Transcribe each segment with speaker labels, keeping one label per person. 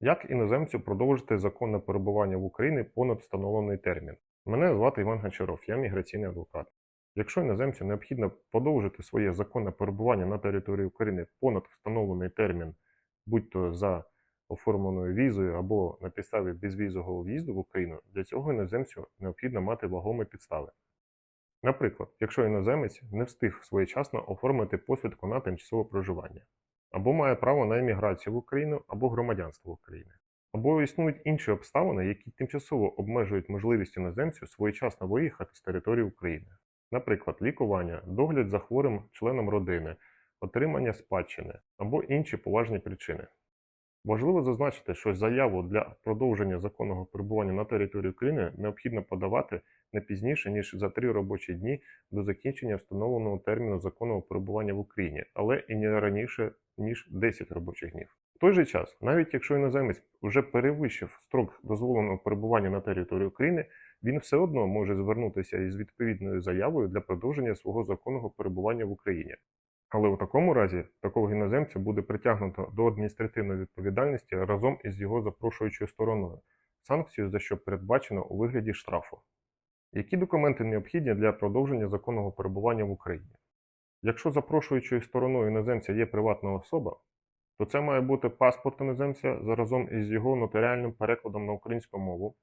Speaker 1: Як іноземцю продовжити законне перебування в Україні понад встановлений термін? Мене звати Іван Гончаров, я міграційний адвокат. Якщо іноземцю необхідно подовжити своє законне перебування на території України понад встановлений термін, будь-то за оформленою візою або на підставі безвізового в'їзду в Україну, для цього іноземцю необхідно мати вагомі підстави. Наприклад, якщо іноземець не встиг своєчасно оформити посвідку на тимчасове проживання, або має право на еміграцію в Україну або громадянство України, або існують інші обставини, які тимчасово обмежують можливість іноземцю своєчасно виїхати з території України. Наприклад, лікування, догляд за хворим членом родини, отримання спадщини або інші поважні причини. Важливо зазначити, що заяву для продовження законного перебування на території України необхідно подавати не пізніше, ніж за три робочі дні до закінчення встановленого терміну законного перебування в Україні, але і не раніше, ніж 10 робочих днів. В той же час, навіть якщо іноземець вже перевищив строк дозволеного перебування на території України, він все одно може звернутися із відповідною заявою для продовження свого законного перебування в Україні. Але у такому разі такого іноземця буде притягнуто до адміністративної відповідальності разом із його запрошуючою стороною, санкцію за що передбачено у вигляді штрафу. Які документи необхідні для продовження законного перебування в Україні? Якщо запрошуючою стороною іноземця є приватна особа, то це має бути паспорт іноземця заразом із його нотаріальним перекладом на українську мову,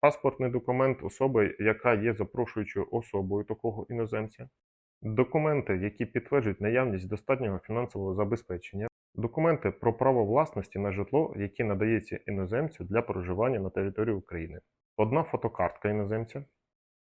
Speaker 1: паспортний документ особи, яка є запрошуючою особою такого іноземця, документи, які підтверджують наявність достатнього фінансового забезпечення, документи про право власності на житло, які надається іноземцю для проживання на території України, одна фотокартка іноземця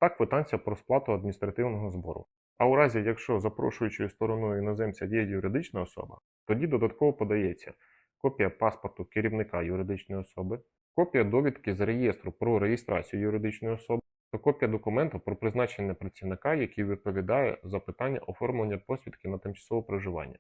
Speaker 1: та квитанція про сплату адміністративного збору. А у разі, якщо запрошуючою стороною іноземця є юридична особа, тоді додатково подається копія паспорту керівника юридичної особи, копія довідки з реєстру про реєстрацію юридичної особи та копія документу про призначення працівника, який відповідає за питання оформлення посвідки на тимчасове проживання.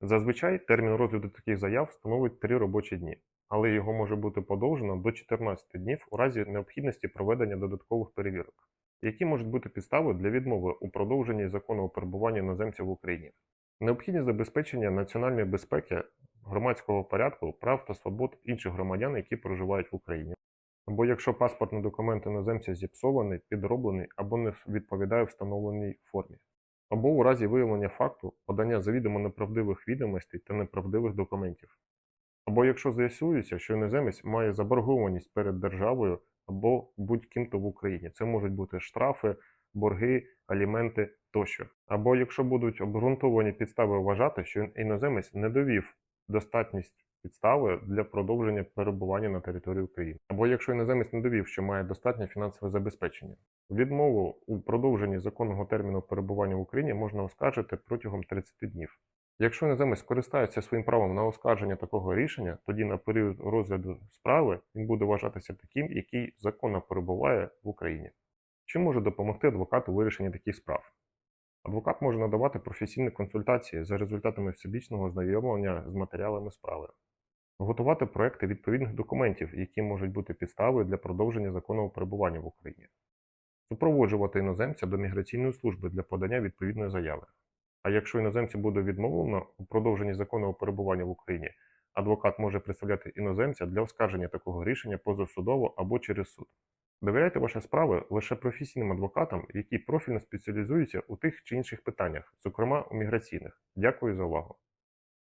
Speaker 1: Зазвичай термін розгляду таких заяв становить 3 робочі дні, але його може бути подовжено до 14 днів у разі необхідності проведення додаткових перевірок. Які можуть бути підстави для відмови у продовженні законного перебування іноземців в Україні? Необхідність забезпечення національної безпеки, громадського порядку, прав та свобод інших громадян, які проживають в Україні. Або якщо паспортний документ іноземця зіпсований, підроблений або не відповідає встановленій формі. Або у разі виявлення факту подання завідомо неправдивих відомостей та неправдивих документів. Або якщо з'ясується, що іноземець має заборгованість перед державою або будь-ким-то в Україні. Це можуть бути штрафи, борги, аліменти тощо. Або якщо будуть обґрунтовані підстави вважати, що іноземець не довів достатність підстави для продовження перебування на території України. Або якщо іноземець не довів, що має достатнє фінансове забезпечення. Відмову у продовженні законного терміну перебування в Україні можна оскаржити протягом 30 днів. Якщо іноземець скористається своїм правом на оскарження такого рішення, тоді на період розгляду справи він буде вважатися таким, який законно перебуває в Україні. Чим може допомогти адвокат у вирішенні таких справ? Адвокат може надавати професійні консультації за результатами всебічного ознайомлення з матеріалами справи, готувати проекти відповідних документів, які можуть бути підставою для продовження законного перебування в Україні, супроводжувати іноземця до міграційної служби для подання відповідної заяви. А якщо іноземцю буде відмовлено у продовженні законного перебування в Україні, адвокат може представляти іноземця для оскарження такого рішення позасудово або через суд. Довіряйте ваші справи лише професійним адвокатам, які профільно спеціалізуються у тих чи інших питаннях, зокрема у міграційних. Дякую за увагу.